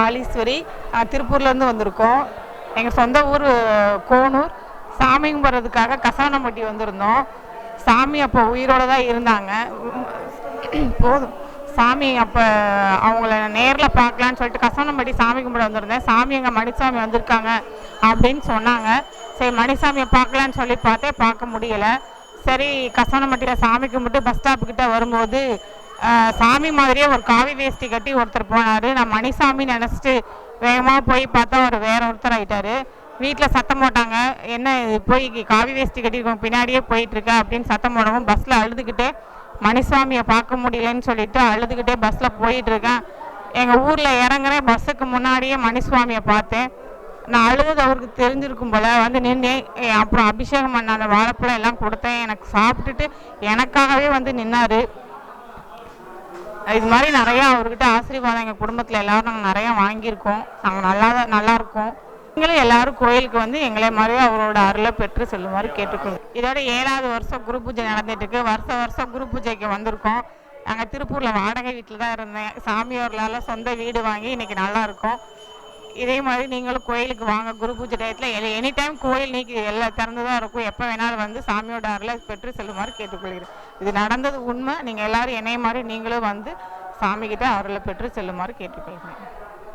காளீஸ்வரி திருப்பூர்லேருந்து வந்திருக்கோம். எங்கள் சொந்த ஊர் கோனூர். சாமி கும்பிட்றதுக்காக கசானம்பட்டி வந்திருந்தோம். சாமி அப்போ உயிரோடு தான் இருந்தாங்க. போதும். சாமி அப்போ அவங்கள நேரில் பார்க்கலான்னு சொல்லிட்டு கசானம்பட்டி சாமி கும்பிட வந்திருந்தேன். சாமி எங்கள் மணிசாமி வந்திருக்காங்க அப்படின்னு சொன்னாங்க. சரி மணிசாமியை பார்க்கலான்னு சொல்லி பார்த்தே பார்க்க முடியலை. சரி கசானம்பட்டியில் சாமி கும்பிட்டு பஸ் ஸ்டாப்புக்கிட்ட வரும்போது சாமி மாதிரியே ஒரு காவி வேஷ்டி கட்டி ஒருத்தர் போனார். நான் மணிசாமி நினச்சிட்டு வேகமாக போய் பார்த்தா அவர் வேற ஒருத்தர் ஆயிட்டாரு. வீட்டில் சத்தம் போட்டாங்க. என்ன இது போய் காவி வேஷ்டி கட்டிருக்கோம் பின்னாடியே போயிட்டுருக்க அப்படின்னு சத்தம் போடவும் பஸ்ஸில் அழுதுகிட்டே மணிசாமியை பார்க்க முடியலன்னு சொல்லிட்டு அழுதுகிட்டே பஸ்ஸில் போயிட்டுருக்கேன். எங்கள் ஊரில் இறங்குறேன் பஸ்ஸுக்கு முன்னாடியே மணிசுவாமியை பார்த்தேன். நான் அழுது அவருக்கு தெரிஞ்சிருக்கும் போல் வந்து நின்று அப்புறம் அபிஷேகம் பண்ண அந்த வாழைப்பழம் எல்லாம் கொடுத்தேன். எனக்கு சாப்பிட்டுட்டு எனக்காகவே வந்து நின்னார். இது மாதிரி நிறையா அவர்கிட்ட ஆசீர்வாதம் எங்கள் குடும்பத்தில் எல்லாரும் நாங்கள் நிறையா வாங்கியிருக்கோம். நாங்கள் நல்லா தான் நல்லா இருக்கோம். நீங்களும் எல்லாரும் கோயிலுக்கு வந்து எங்களை மாதிரி அவரோட அருளை பெற்று செல்லுமாறு கேட்டுக்கணும் இதோட ஏழாவது வருஷம் குரு பூஜை நடந்துட்டு இருக்கு. வருஷம் வருஷம் குரு பூஜைக்கு வந்திருக்கோம். நாங்கள் திருப்பூரில் வாடகை வீட்டில் தான் இருந்தேன். சாமியோர்களால் சொந்த வீடு வாங்கி இன்னைக்கு நல்லா இருக்கும். இதே மாதிரி நீங்களும் கோயிலுக்கு வாங்க குரு பூஜை டயத்தில் எனி டைம் கோயில் நீக்கி எல்லாம் திறந்து தான் இருக்கும். எப்போ வேணாலும் வந்து சாமியோட அருளை பெற்று செல்லுமாறு கேட்டுக்கொள்கிறேன். இது நடந்தது உண்மை. நீங்கள் எல்லாரும் என்னைய மாதிரி நீங்களும் வந்து சாமிக்கிட்ட அருளை பெற்று செல்லுமாறு கேட்டுக்கொள்கிறேன்.